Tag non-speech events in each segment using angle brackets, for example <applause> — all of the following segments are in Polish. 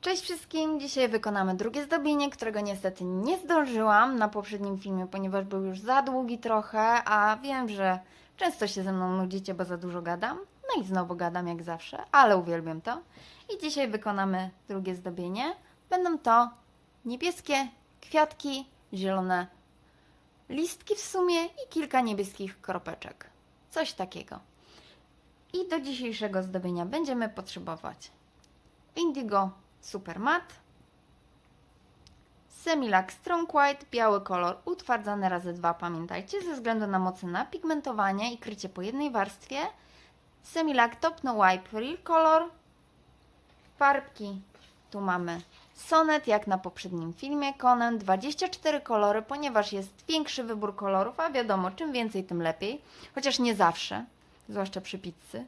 Cześć wszystkim! Dzisiaj wykonamy drugie zdobienie, którego niestety nie zdążyłam na poprzednim filmie, ponieważ był już za długi trochę, a wiem, że często się ze mną nudzicie, bo za dużo gadam. No i znowu gadam jak zawsze, ale uwielbiam to. I dzisiaj wykonamy drugie zdobienie. Będą to niebieskie kwiatki, zielone listki w sumie i kilka niebieskich kropeczek. Coś takiego. I do dzisiejszego zdobienia będziemy potrzebować Indigo Super Matte, Semilac Strong White, biały kolor utwardzany razy dwa, pamiętajcie, ze względu na mocy napigmentowania i krycie po jednej warstwie, Semilac Top No Wipe Real Color, farbki, tu mamy Sonet, jak na poprzednim filmie, Conan, 24 kolory, ponieważ jest większy wybór kolorów, a wiadomo, czym więcej, tym lepiej, chociaż nie zawsze, zwłaszcza przy pizzy.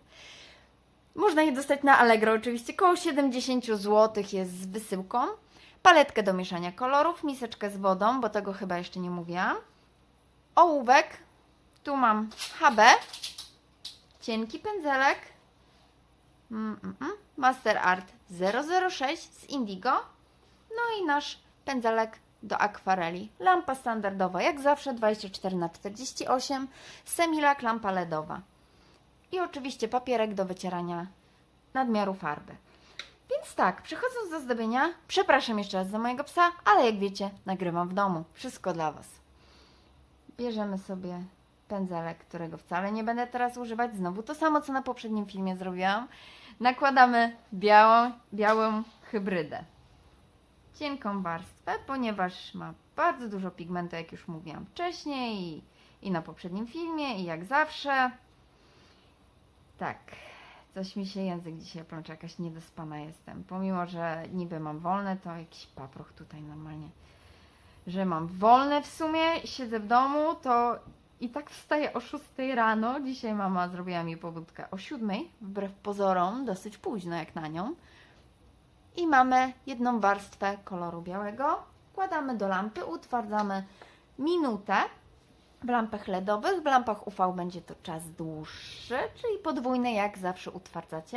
Można je dostać na Allegro oczywiście, koło 70 zł jest z wysyłką. Paletkę do mieszania kolorów, miseczkę z wodą, bo tego chyba jeszcze nie mówiłam. Ołówek, tu mam HB, cienki pędzelek, mm, mm, mm, Master Art 006 z Indigo, no i nasz pędzelek do akwareli. Lampa standardowa, jak zawsze 24 na 48 Semilac lampa LEDowa. I oczywiście papierek do wycierania nadmiaru farby. Więc tak, przechodząc do zdobienia, przepraszam jeszcze raz za mojego psa, ale jak wiecie, nagrywam w domu. Wszystko dla Was. Bierzemy sobie pędzelek, którego wcale nie będę teraz używać. Znowu to samo, co na poprzednim filmie zrobiłam. Nakładamy białą, białą hybrydę. Cienką warstwę, ponieważ ma bardzo dużo pigmentu, jak już mówiłam wcześniej i, i na poprzednim filmie, i jak zawsze. Tak, coś mi się język dzisiaj plącze, jakaś niedospana jestem. Pomimo, że niby mam wolne, to jakiś paproch tutaj normalnie. Że mam wolne w sumie, siedzę w domu, to i tak wstaję o 6 rano. Dzisiaj mama zrobiła mi pobudkę o 7, wbrew pozorom, dosyć późno jak na nią. I mamy jedną warstwę koloru białego. Wkładamy do lampy, utwardzamy minutę. W lampach LEDowych, w lampach UV będzie to czas dłuższy, czyli podwójny, jak zawsze utwardzacie.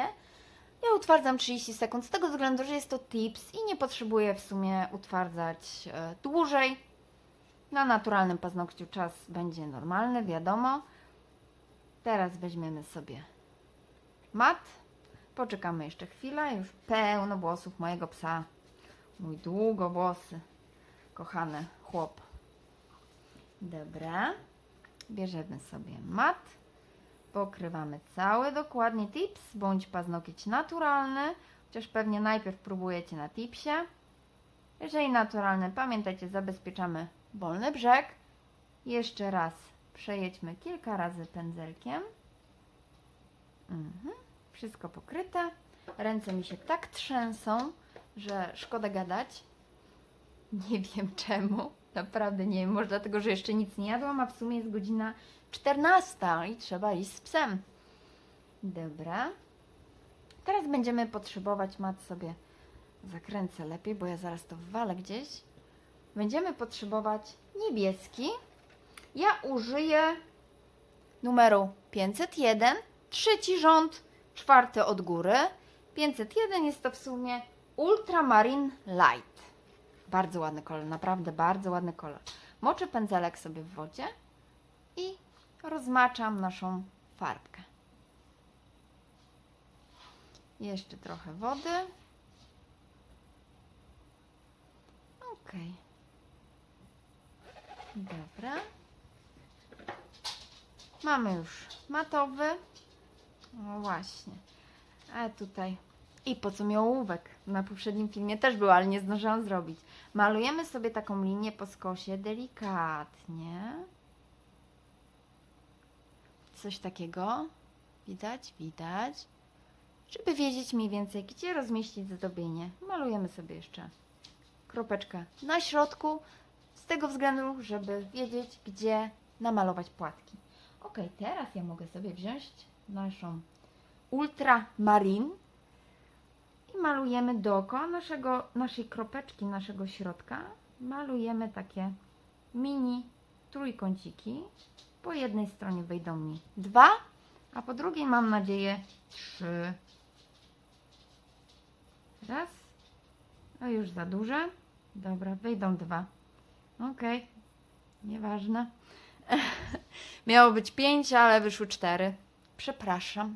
Ja utwardzam 30 sekund z tego względu, że jest to tips i nie potrzebuję w sumie utwardzać e, dłużej. Na naturalnym paznokciu czas będzie normalny, wiadomo. Teraz weźmiemy sobie mat. Poczekamy jeszcze chwilę. Już pełno włosów mojego psa. Mój długowłosy, kochany chłop. Dobra. Bierzemy sobie mat. Pokrywamy cały dokładnie tips, bądź paznokieć naturalny, chociaż pewnie najpierw próbujecie na tipsie. Jeżeli naturalny, pamiętajcie, zabezpieczamy wolny brzeg. Jeszcze raz przejedźmy kilka razy pędzelkiem. Mhm. Wszystko pokryte. Ręce mi się tak trzęsą, że szkoda gadać. Nie wiem czemu. Naprawdę nie wiem. Może dlatego, że jeszcze nic nie jadłam, a w sumie jest godzina 14 i trzeba iść z psem. Dobra. Teraz będziemy potrzebować, mat sobie zakręcę lepiej, bo ja zaraz to wwalę gdzieś. Będziemy potrzebować niebieski. Ja użyję numeru 501, trzeci rząd, czwarty od góry. 501 jest to w sumie Ultramarine Light. Bardzo ładny kolor, naprawdę bardzo ładny kolor. Moczę pędzelek sobie w wodzie i rozmaczam naszą farbkę. Jeszcze trochę wody. Ok. Dobra. Mamy już matowy. No właśnie. A tutaj. I po co mi ołówek? Na poprzednim filmie też był, ale nie zdążyłam zrobić. Malujemy sobie taką linię po skosie delikatnie. Coś takiego. Widać? Widać. Żeby wiedzieć mniej więcej, gdzie rozmieścić zdobienie. Malujemy sobie jeszcze kropeczkę na środku. Z tego względu, żeby wiedzieć, gdzie namalować płatki. Ok, teraz ja mogę sobie wziąć naszą ultramarin i malujemy dookoła naszego, naszej kropeczki, naszego środka. Malujemy takie mini trójkąciki. Po jednej stronie wejdą mi dwa, a po drugiej mam nadzieję trzy. Raz, To już za duże. Dobra, wyjdą dwa. Okej, nieważne. <laughs> Miało być pięć, ale wyszły cztery. Przepraszam.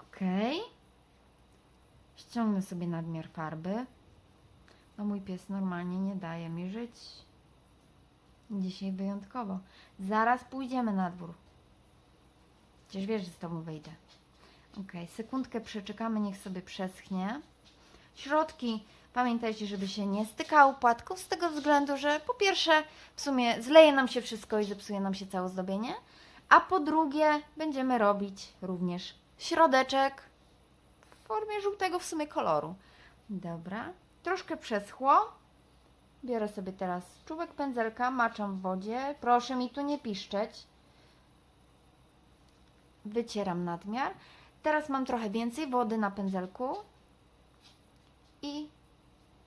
Okej. Ściągnę sobie nadmiar farby. No mój pies normalnie nie daje mi żyć. Dzisiaj wyjątkowo. Zaraz pójdziemy na dwór. Przecież wiesz, że z tobą wyjdę. Okej, sekundkę przeczekamy, niech sobie przeschnie. Środki, pamiętajcie, żeby się nie stykały płatków, z tego względu, że po pierwsze w sumie zleje nam się wszystko i zepsuje nam się całe ozdobienie, a po drugie będziemy robić również środeczek formie żółtego w sumie koloru. Dobra, troszkę przeschło. Biorę sobie teraz czubek pędzelka, maczam w wodzie. Proszę mi tu nie piszczeć. Wycieram nadmiar. Teraz mam trochę więcej wody na pędzelku i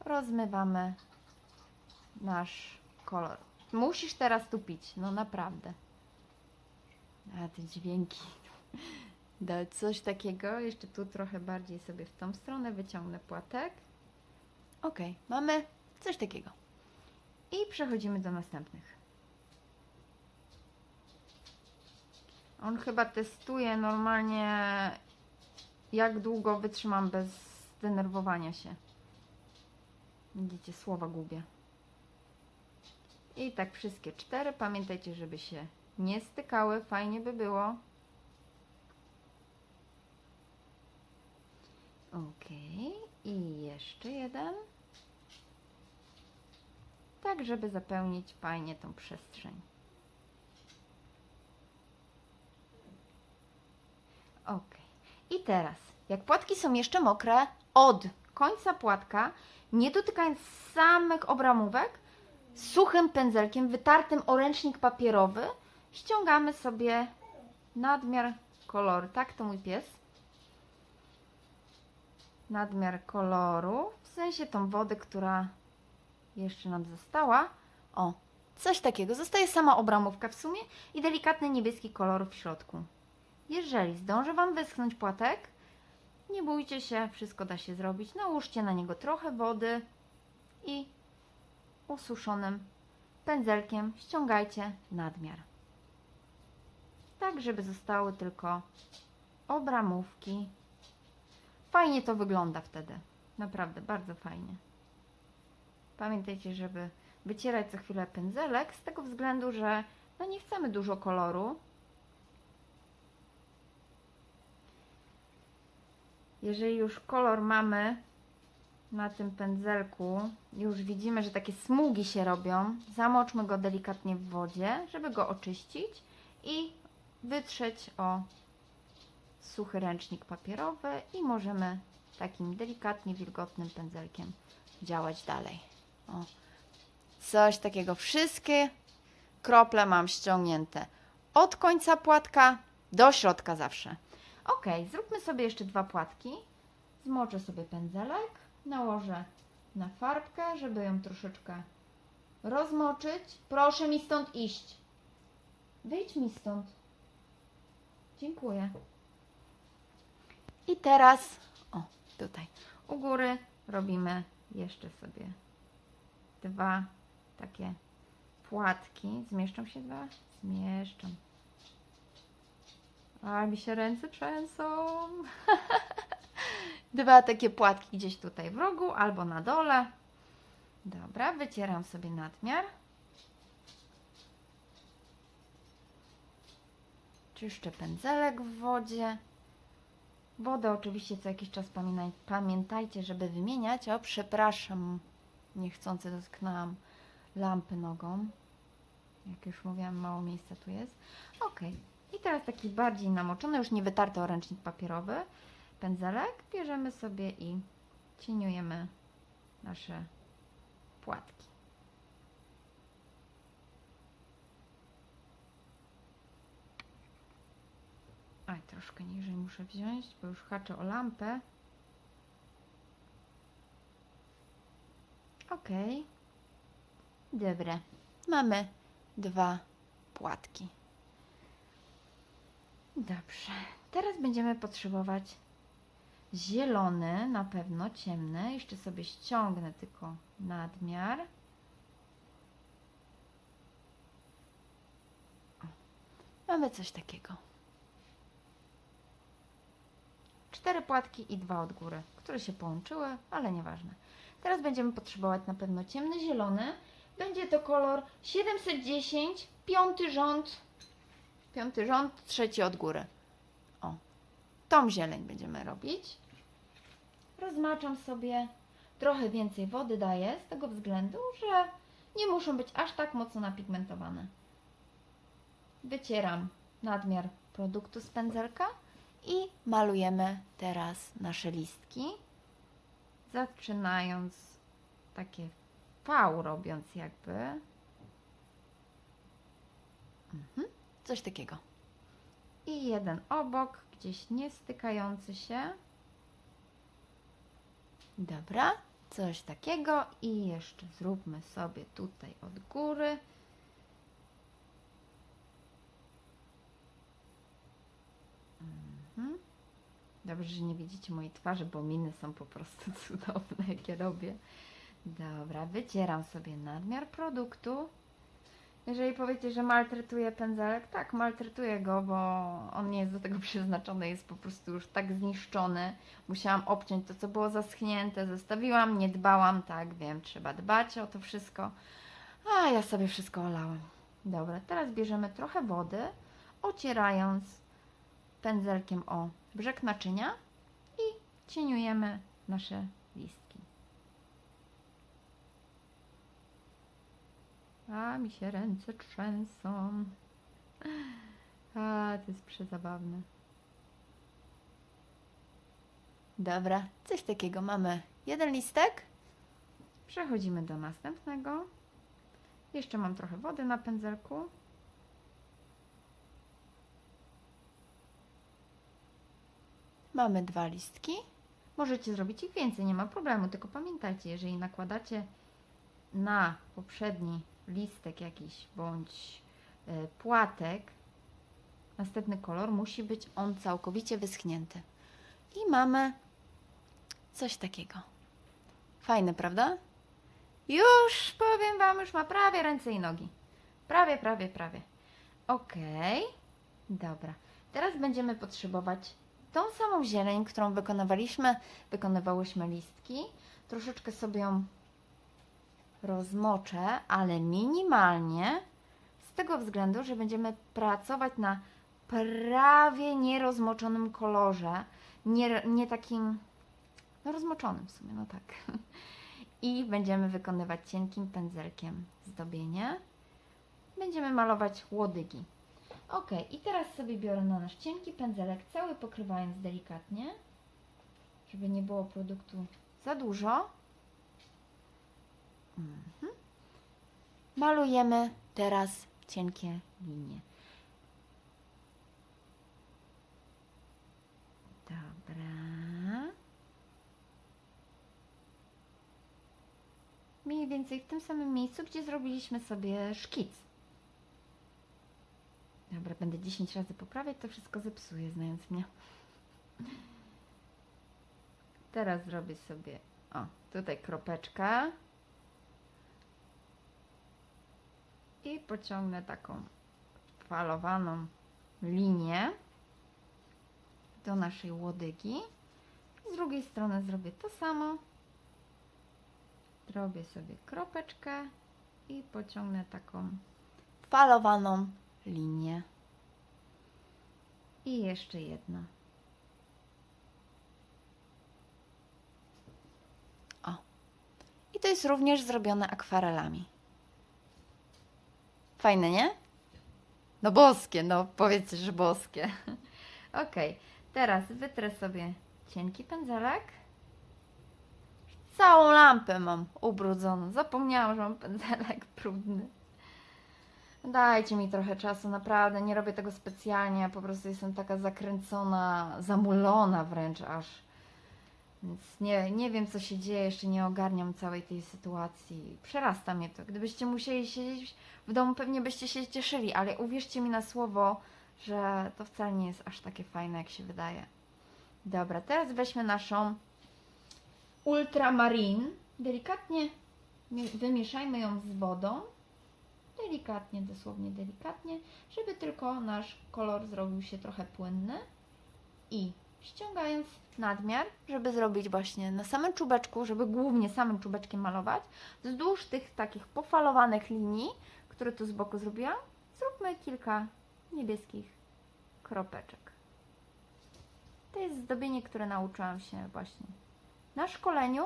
rozmywamy nasz kolor. Musisz teraz tu pić, no naprawdę. A te dźwięki. Da coś takiego, jeszcze tu trochę bardziej sobie w tą stronę wyciągnę płatek. Ok, mamy coś takiego. I przechodzimy do następnych. On chyba testuje normalnie, jak długo wytrzymam bez zdenerwowania się. Widzicie, słowa gubię. I tak wszystkie cztery. Pamiętajcie, żeby się nie stykały. Fajnie by było. Ok. I jeszcze jeden. Tak, żeby zapełnić fajnie tą przestrzeń. Ok. I teraz, jak płatki są jeszcze mokre, od końca płatka, nie dotykając samych obramówek, suchym pędzelkiem wytartym o ręcznik papierowy, ściągamy sobie nadmiar koloru. Tak, to mój pies. Nadmiar koloru, w sensie tą wodę, która jeszcze nam została. O, coś takiego. Zostaje sama obramówka w sumie i delikatny niebieski kolor w środku. Jeżeli zdąży Wam wyschnąć płatek, nie bójcie się, wszystko da się zrobić. Nałóżcie na niego trochę wody i ususzonym pędzelkiem ściągajcie nadmiar. Tak, żeby zostały tylko obramówki. Fajnie to wygląda wtedy. Naprawdę, bardzo fajnie. Pamiętajcie, żeby wycierać co chwilę pędzelek, z tego względu, że no nie chcemy dużo koloru, Jeżeli już kolor mamy na tym pędzelku, już widzimy, że takie smugi się robią, zamoczmy go delikatnie w wodzie, żeby go oczyścić i wytrzeć o suchy ręcznik papierowy i możemy takim delikatnie wilgotnym pędzelkiem działać dalej. O, coś takiego. Wszystkie krople mam ściągnięte od końca płatka do środka zawsze. Ok, zróbmy sobie jeszcze dwa płatki. Zmoczę sobie pędzelek, nałożę na farbkę, żeby ją troszeczkę rozmoczyć. Proszę mi stąd iść. Wyjdź mi stąd. Dziękuję. I teraz, o, tutaj u góry robimy jeszcze sobie dwa takie płatki. Zmieszczą się dwa? Zmieszczą. A mi się ręce trzęsą. <laughs> Dwa takie płatki gdzieś tutaj w rogu albo na dole. Dobra, wycieram sobie nadmiar. Czyszczę pędzelek w wodzie. Wodę oczywiście co jakiś czas pamiętaj, pamiętajcie, żeby wymieniać. O, przepraszam, niechcący dotknęłam lampy nogą. Jak już mówiłam, mało miejsca tu jest. Ok. I teraz taki bardziej namoczony, już nie wytarty ręcznik papierowy pędzelek bierzemy sobie i cieniujemy nasze płatki. Aj, troszkę niżej muszę wziąć, bo już haczę o lampę. Ok. Dobra. Mamy dwa płatki. Dobrze. Teraz będziemy potrzebować zielony, na pewno ciemny. Jeszcze sobie ściągnę tylko nadmiar. Mamy coś takiego. Cztery płatki i dwa od góry, które się połączyły, ale nieważne. Teraz będziemy potrzebować na pewno ciemny zielony. Będzie to kolor 710, piąty rząd, piąty rząd, trzeci od góry. O, tą zieleń będziemy robić. Rozmaczam sobie, trochę więcej wody daję z tego względu, że nie muszą być aż tak mocno napigmentowane. Wycieram nadmiar produktu z pędzelka i malujemy teraz nasze listki, zaczynając takie V robiąc jakby. Mhm, coś takiego. I jeden obok, gdzieś nie stykający się. Dobra, coś takiego. I jeszcze zróbmy sobie tutaj od góry. Dobrze, że nie widzicie mojej twarzy, bo miny są po prostu <laughs> cudowne, jak je robię. Dobra, wycieram sobie nadmiar produktu. Jeżeli powiecie, że maltretuję pędzelek, tak, maltretuję go, bo on nie jest do tego <laughs> przeznaczony, jest po prostu już tak zniszczony. Musiałam obciąć to, co było zaschnięte, zostawiłam, nie dbałam, tak, wiem, trzeba dbać o to wszystko. A ja sobie wszystko olałam. Dobra, teraz bierzemy trochę wody, ocierając pędzelkiem o brzeg naczynia i cieniujemy nasze listki. A mi się ręce trzęsą. A, to jest przezabawne. Dobra, coś takiego mamy. Jeden listek. Przechodzimy do następnego. Jeszcze mam trochę wody na pędzelku. Mamy dwa listki. Możecie zrobić ich więcej, nie ma problemu, tylko pamiętajcie, jeżeli nakładacie na poprzedni listek jakiś bądź e, płatek, następny kolor musi być on całkowicie wyschnięty. I mamy coś takiego. Fajne, prawda? Już powiem Wam, już ma prawie ręce i nogi. Prawie, prawie, prawie. Ok, dobra. Teraz będziemy potrzebować tą samą zieleń, którą wykonywaliśmy, wykonywałyśmy listki. Troszeczkę sobie ją rozmoczę, ale minimalnie, z tego względu, że będziemy pracować na prawie nierozmoczonym kolorze, nie, nie takim, no rozmoczonym w sumie, no tak. <laughs> I będziemy wykonywać cienkim pędzelkiem zdobienie. Będziemy malować łodygi. Ok, i teraz sobie biorę na nasz cienki pędzelek, cały pokrywając delikatnie, żeby nie było produktu za dużo. Mhm. Malujemy teraz cienkie linie. Dobra. Mniej więcej w tym samym miejscu, gdzie zrobiliśmy sobie szkic. Dobra, będę 10 razy poprawiać, to wszystko zepsuję, znając mnie. Teraz zrobię sobie, o, tutaj kropeczkę. I pociągnę taką falowaną linię do naszej łodygi. Z drugiej strony zrobię to samo. Zrobię sobie kropeczkę i pociągnę taką falowaną linię. I jeszcze jedna. O. I to jest również zrobione akwarelami. Fajne, nie? No boskie, no powiedzcie, że boskie. <laughs> ok, teraz wytrę sobie cienki pędzelek. Całą lampę mam ubrudzoną. Zapomniałam, że mam pędzelek brudny. Dajcie mi trochę czasu, naprawdę. Nie robię tego specjalnie. Po prostu jestem taka zakręcona, zamulona wręcz aż. Więc nie, nie wiem, co się dzieje, jeszcze nie ogarniam całej tej sytuacji. Przerasta mnie to. Gdybyście musieli siedzieć w domu, pewnie byście się cieszyli, ale uwierzcie mi na słowo, że to wcale nie jest aż takie fajne, jak się wydaje. Dobra, teraz weźmy naszą ultramarin. Delikatnie mi- wymieszajmy ją z wodą. Delikatnie, dosłownie delikatnie, żeby tylko nasz kolor zrobił się trochę płynny. I ściągając nadmiar, żeby zrobić właśnie na samym czubeczku, żeby głównie samym czubeczkiem malować, wzdłuż tych takich pofalowanych linii, które tu z boku zrobiłam, zróbmy kilka niebieskich kropeczek. To jest zdobienie, które nauczyłam się właśnie na szkoleniu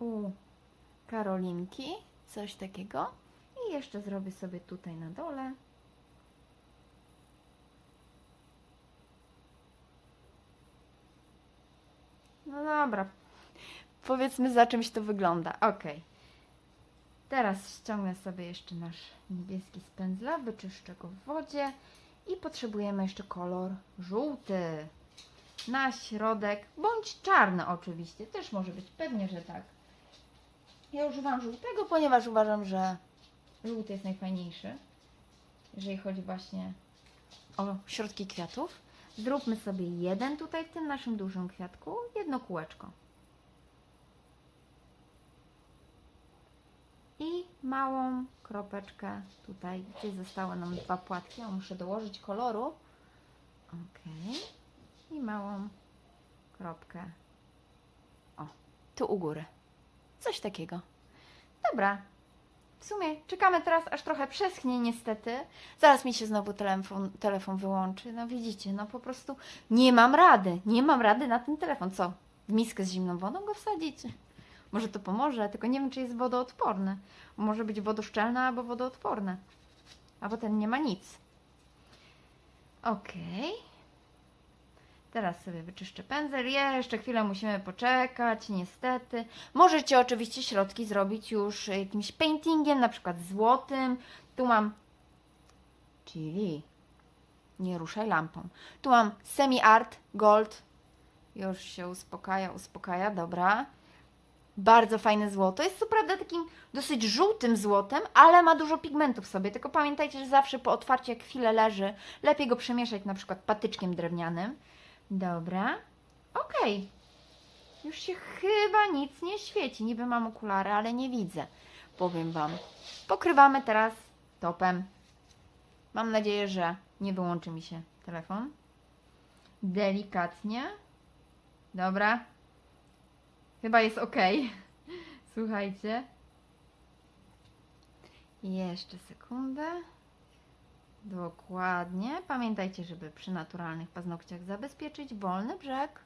u Karolinki, coś takiego. I jeszcze zrobię sobie tutaj na dole. No dobra. Powiedzmy za czymś to wygląda. Ok. Teraz ściągnę sobie jeszcze nasz niebieski z pędzla, wyczyszczę go w wodzie i potrzebujemy jeszcze kolor żółty. Na środek, bądź czarny oczywiście, też może być, pewnie, że tak. Ja używam żółtego, ponieważ uważam, że żółty jest najfajniejszy, jeżeli chodzi właśnie o środki kwiatów. Zróbmy sobie jeden tutaj w tym naszym dużym kwiatku, jedno kółeczko. I małą kropeczkę tutaj, gdzie zostały nam dwa płatki. Ja muszę dołożyć koloru. Ok. I małą kropkę. O, tu u góry. Coś takiego. Dobra. W sumie czekamy teraz, aż trochę przeschnie niestety. Zaraz mi się znowu telefon, telefon wyłączy. No widzicie, no po prostu nie mam rady. Nie mam rady na ten telefon. Co? W miskę z zimną wodą go wsadzić? Może to pomoże, tylko nie wiem, czy jest wodoodporny. Może być wodoszczelne albo wodoodporne. Albo ten nie ma nic. Okej. Teraz sobie wyczyszczę pędzel. Jeszcze chwilę musimy poczekać, niestety. Możecie oczywiście środki zrobić już jakimś paintingiem, na przykład złotym. Tu mam Chili. Nie ruszaj lampą. Tu mam semi art gold. Już się uspokaja, uspokaja, dobra. Bardzo fajne złoto. Jest co prawda takim dosyć żółtym złotem, ale ma dużo pigmentów w sobie. Tylko pamiętajcie, że zawsze po otwarciu, jak chwilę leży, lepiej go przemieszać na przykład patyczkiem drewnianym. Dobra. Okej. Już się chyba nic nie świeci. Niby mam okulary, ale nie widzę. Powiem Wam. Pokrywamy teraz topem. Mam nadzieję, że nie wyłączy mi się telefon. Delikatnie. Dobra. Chyba jest ok. <laughs> Słuchajcie. Jeszcze sekundę. Dokładnie. Pamiętajcie, żeby przy naturalnych paznokciach zabezpieczyć wolny brzeg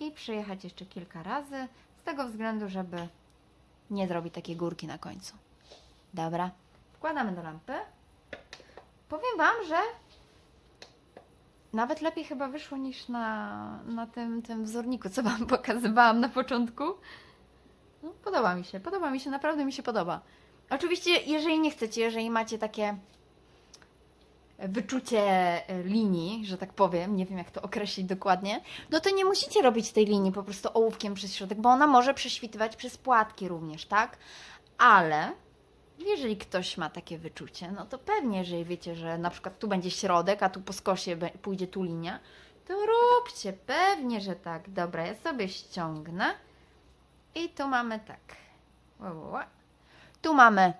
i przejechać jeszcze kilka razy, z tego względu, żeby nie zrobić takiej górki na końcu. Dobra. Wkładamy do lampy. Powiem Wam, że nawet lepiej chyba wyszło niż na, na tym, tym wzorniku, co Wam <laughs> pokazywałam na początku. No, podoba mi się, podoba mi się, naprawdę mi się podoba. Oczywiście, jeżeli nie chcecie, jeżeli macie takie wyczucie e, linii, że tak powiem, nie wiem jak to określić dokładnie, no to nie musicie robić tej linii po prostu ołówkiem przez środek, bo ona może prześwitywać przez płatki również, tak? Ale jeżeli ktoś ma takie wyczucie, no to pewnie, jeżeli wiecie, że na przykład tu będzie środek, a tu po skosie pójdzie tu linia, to róbcie, pewnie, że tak. Dobra, ja sobie ściągnę i tu mamy tak. Tu mamy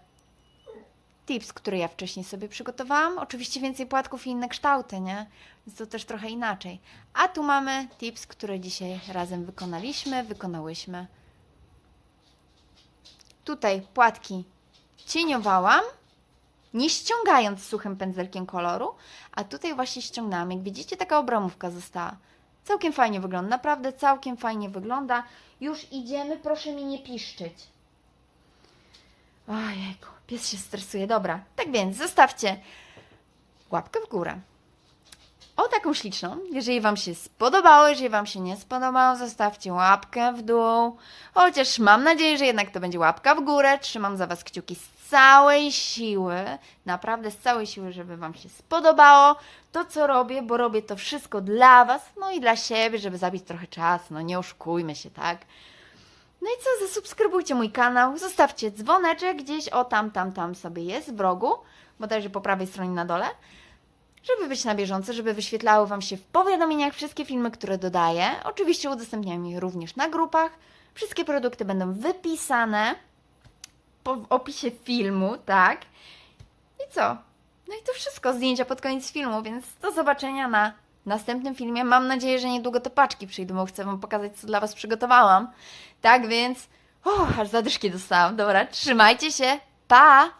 tips, który ja wcześniej sobie przygotowałam. Oczywiście więcej płatków i inne kształty, nie? Więc to też trochę inaczej. A tu mamy tips, które dzisiaj razem wykonaliśmy, wykonałyśmy. Tutaj płatki cieniowałam, nie ściągając suchym pędzelkiem koloru, a tutaj właśnie ściągnęłam. Jak widzicie, taka obramówka została. Całkiem fajnie wygląda, naprawdę całkiem fajnie wygląda. Już idziemy, proszę mi nie piszczeć. Ojejku, pies się stresuje. Dobra, tak więc zostawcie łapkę w górę. O taką śliczną. Jeżeli Wam się spodobało, jeżeli Wam się nie spodobało, zostawcie łapkę w dół. Chociaż mam nadzieję, że jednak to będzie łapka w górę. Trzymam za Was kciuki z całej siły. Naprawdę z całej siły, żeby Wam się spodobało to, co robię, bo robię to wszystko dla Was, no i dla siebie, żeby zabić trochę czasu. No nie oszukujmy się, tak? No i co, zasubskrybujcie mój kanał, zostawcie dzwoneczek gdzieś, o tam, tam, tam sobie jest w rogu, bodajże po prawej stronie na dole, żeby być na bieżąco, żeby wyświetlały Wam się w powiadomieniach wszystkie filmy, które dodaję. Oczywiście udostępniam je również na grupach. Wszystkie produkty będą wypisane w opisie filmu, tak? I co? No i to wszystko, zdjęcia pod koniec filmu, więc do zobaczenia na następnym filmie. Mam nadzieję, że niedługo te paczki przyjdą, bo chcę Wam pokazać, co dla Was przygotowałam. Tak więc, o, aż zadyszki dostałam. Dobra, trzymajcie się, pa!